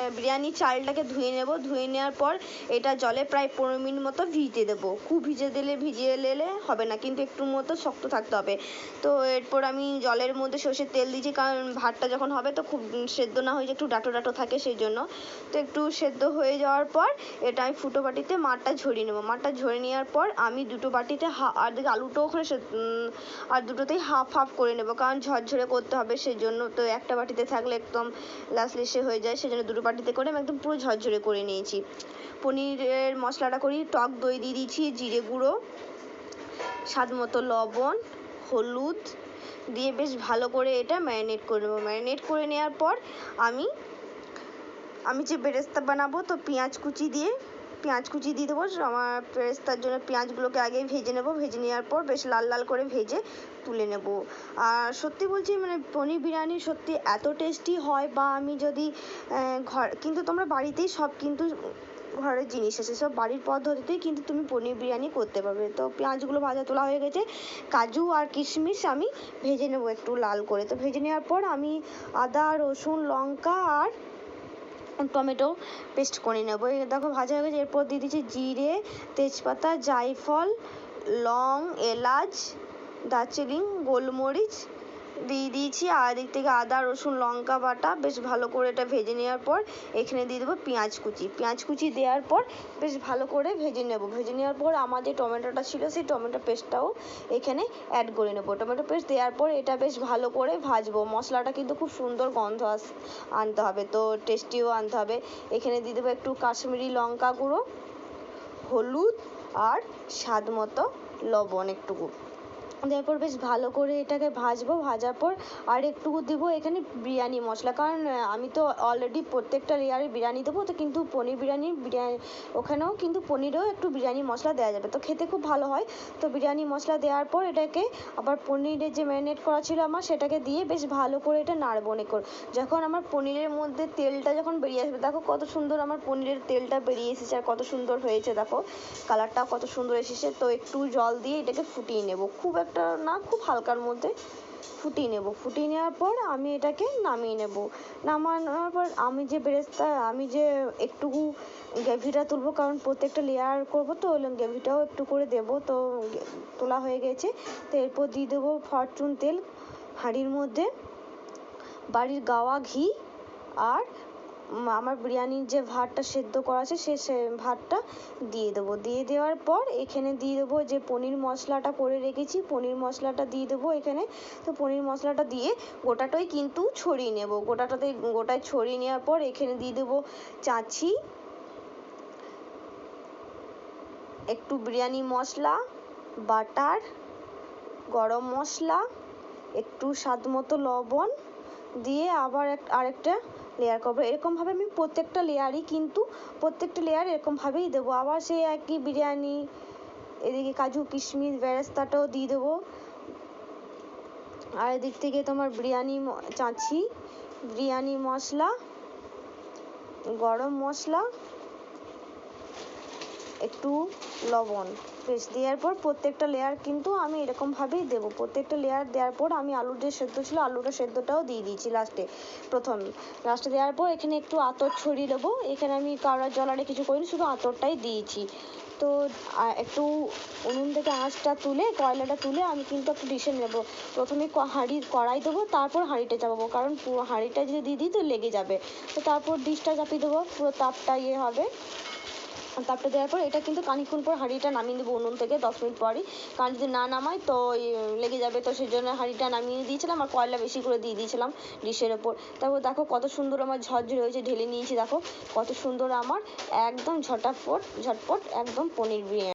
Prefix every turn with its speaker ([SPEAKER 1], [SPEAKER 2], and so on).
[SPEAKER 1] বিরিয়ানি চালটাকে ধুয়ে নেব। ধুয়ে নেওয়ার পর এটা জলে প্রায় পনেরো মিনিট মতো ভিজতে দেবো। খুব ভিজে দিলে, ভিজিয়ে নিলে হবে না, কিন্তু একটু মতো শক্ত থাকতে হবে। তো এরপর আমি জলের মধ্যে সর্ষের তেল দিয়েছি, কারণ ভাতটা যখন হবে তো খুব সেদ্ধ না হয়ে একটু ডাটো ডাটো থাকে সেই জন্য। তো একটু সেদ্ধ হয়ে যাওয়ার পর এটা আমি ফুটো বাটিতে মাঠটা ঝরিয়ে নেব। মাঠটা ঝরিয়ে নেওয়ার পর আমি দুটো বাটিতে আর দিকে আলুটাও ওখানে আর দুটোতেই হাফ হাফ করে নেব, কারণ ঝরঝরে করতে হবে সেই জন্য। তো একটা বাটিতে থাকলে একদম লাসলিসে হয়ে যায়, সেই জন্য দুটো বাটিতে করে আমি একদম পুরো ঝরঝরে করে নিয়েছি। পনিরের মশলাটা করি, টক দই দিয়ে দিয়েছি, জিরে গুঁড়ো, স্বাদ মতো লবণ, হলুদ দিয়ে বেশ ভালো করে এটা ম্যারিনেট করে নেব। ম্যারিনেট করে নেওয়ার পর আমি আমি যে বেরেস্তা বানাবো, তো পেঁয়াজ কুচি দিয়ে পেঁয়াজ কুচি দিয়ে দেবো। আমার বেরেস্তার জন্য পেঁয়াজগুলোকে আগে ভেজে নেব। ভেজে নেওয়ার পর বেশ লাল লাল করে ভেজে তুলে নেব। আর সত্যি বলছি মানে পনির বিরিয়ানি সত্যি এত টেস্টি হয় বা আমি যদি ঘর, কিন্তু তোমরা বাড়িতেই সব কিন্তু ঘরের জিনিস আছে। সব বাড়ির পদ্ধতিতেই কিন্তু তুমি পনির বিরিয়ানি করতে পারবে। তো পেঁয়াজগুলো ভাজা তোলা হয়ে গেছে। কাজু আর কিশমিশ আমি ভেজে নেব একটু লাল করে। তো ভেজে নেওয়ার পর আমি আদা, রসুন, লঙ্কা আর টমেটো পেস্ট করে নেব। দেখো ভাজা হয়ে গেছে, এরপর দিয়ে দিচ্ছি জিরে, তেজপাতা, জায়ফল, লং, এলাচ, দারচিনি, গোলমরিচ দিয়ে দিয়েছি। আর এদিক থেকে আদা, রসুন, লঙ্কা বাটা, বেশ ভালো করে এটা ভেজে নেওয়ার পর এখানে দিয়ে দেবো পেঁয়াজ কুচি। পেঁয়াজ কুচি দেওয়ার পর বেশ ভালো করে ভেজে নেব। ভেজে নেওয়ার পর আমার যে টমেটোটা ছিল, সেই টমেটো পেস্টটাও এখানে অ্যাড করে নেব। টমেটো পেস্ট দেওয়ার পর এটা বেশ ভালো করে ভাজবো। মশলাটা কিন্তু খুব সুন্দর গন্ধ আস, আনতে হবে তো, টেস্টিও আনতে হবে। এখানে দিয়ে দেবো একটু কাশ্মীরি লঙ্কা গুঁড়ো, হলুদ আর স্বাদ মতো লবণ একটুকু। দেওয়ার পর বেশ ভালো করে এটাকে ভাজবো, ভাজার পর আর একটুকু দেবো এখানে বিরিয়ানি মশলা। কারণ আমি তো অলরেডি প্রত্যেকটা লেয়ারে বিরিয়ানি দেবো, তো কিন্তু পনির বিরিয়ানি বিরিয়ানি, ওখানেও কিন্তু পনিরেও একটু বিরিয়ানি মশলা দেওয়া যাবে। তো খেতে খুব ভালো হয়। তো বিরিয়ানি মশলা দেওয়ার পর এটাকে আবার পনিরের যে ম্যারিনেট করা ছিল আমার, সেটাকে দিয়ে বেশ ভালো করে এটা নাড়বো অনেক করে। যখন আমার পনিরের মধ্যে তেলটা যখন বেরিয়ে আসবে, দেখো কত সুন্দর আমার পনিরের তেলটা বেরিয়ে এসেছে আর কত সুন্দর হয়েছে, দেখো। কালারটা কত সুন্দর এসেছে। তো একটু জল দিয়ে এটাকে ফুটিয়ে নেব। খুব একটা না, খুব হালকার মধ্যে ফুটিয়ে নেব। ফুটিয়ে নেওয়ার পর আমি এটাকে নামিয়ে নেব। নামানোর পর আমি যে বেরেস্তা আমি যে একটুকু গ্রেভিটা তুলবো, কারণ প্রত্যেকটা লেয়ার করব তো গ্রেভিটাও একটু করে দেবো। তো তোলা হয়ে গেছে। তো এরপর দিয়ে দেবো ফরচুন তেল, হাঁড়ির মধ্যে, বাড়ির গাওয়া ঘি আর আমার বিরিয়ানির যে ভাতটা সেদ্ধ করা আছে, সে সে ভাতটা দিয়ে দেবো। দিয়ে দেওয়ার পর এখানে দিয়ে দেবো যে পনির মশলাটা করে রেখেছি, পনির মশলাটা দিয়ে দেবো এখানে। তো পনির মশলাটা দিয়ে গোটাটাই কিন্তু ছড়িয়ে নেব। গোটাটাতে, গোটায় ছড়িয়ে নেওয়ার পর এখানে দিয়ে দেবো চাঁচি, একটু বিরিয়ানি মশলা, বাটার, গরম মশলা, একটু স্বাদ মতো লবণ, দিয়ে আবার আরেকটা লেয়ার করব এরকমভাবে আমি প্রত্যেকটা লেয়ারই কিন্তু প্রত্যেকটা লেয়ার এরকমভাবেই দেবো। আবার সেই একই বিরিয়ানি, এদিকে কাজু, কিশমিশ, বেরেস্তাটাও দিয়ে দেবো। আর এদিক থেকে তোমার বিরিয়ানি চাঁচি বিরিয়ানি মশলা, গরম মশলা একটু লবণ। পেস্ট দেওয়ার পর প্রত্যেকটা লেয়ার কিন্তু আমি এরকমভাবেই দেবো। প্রত্যেকটা লেয়ার দেওয়ার পর আমি আলুর যে সেদ্ধ ছিল আলুটা সেদ্ধটাও দিয়ে দিয়েছি লাস্টে প্রথম লাস্টে দেওয়ার পর এখানে একটু আতর ছড়িয়ে দেবো। এখানে আমি কাওড়ার জল আরে কিছু করিনি, শুধু আতরটাই দিয়েছি। তো একটু উনুন থেকে আঁচটা তুলে, কয়লাটা তুলে আমি কিন্তু একটা ডিশে নেব। প্রথমে হাঁড়ির কড়াই দেবো, তারপর হাঁড়িটা চাপাবো। কারণ পুরো হাঁড়িটা যদি দিই তো লেগে যাবে। তো তারপর ডিশটা চাপিয়ে দেবো, পুরো তাপটা ইয়ে হবে। তাপটা দেওয়ার পর এটা কিন্তু খানিকক্ষণ পর হাঁড়িটা নামিয়ে দেবো উনুন থেকে, দশ মিনিট পরই। কারণ যদি না নামায় তো লেগে যাবে। তো সেই জন্য হাঁড়িটা নামিয়ে দিয়েছিলাম আর কয়লা বেশি করে দিয়ে দিয়েছিলাম ডিশের ওপর। তারপর দেখো কত সুন্দর আমার ঝরঝরে হয়েছে, ঢেলে নিয়েছি দেখো। কত সুন্দর আমার, একদম ঝটাফট, ঝটপট একদম পনির বিরিয়ানি।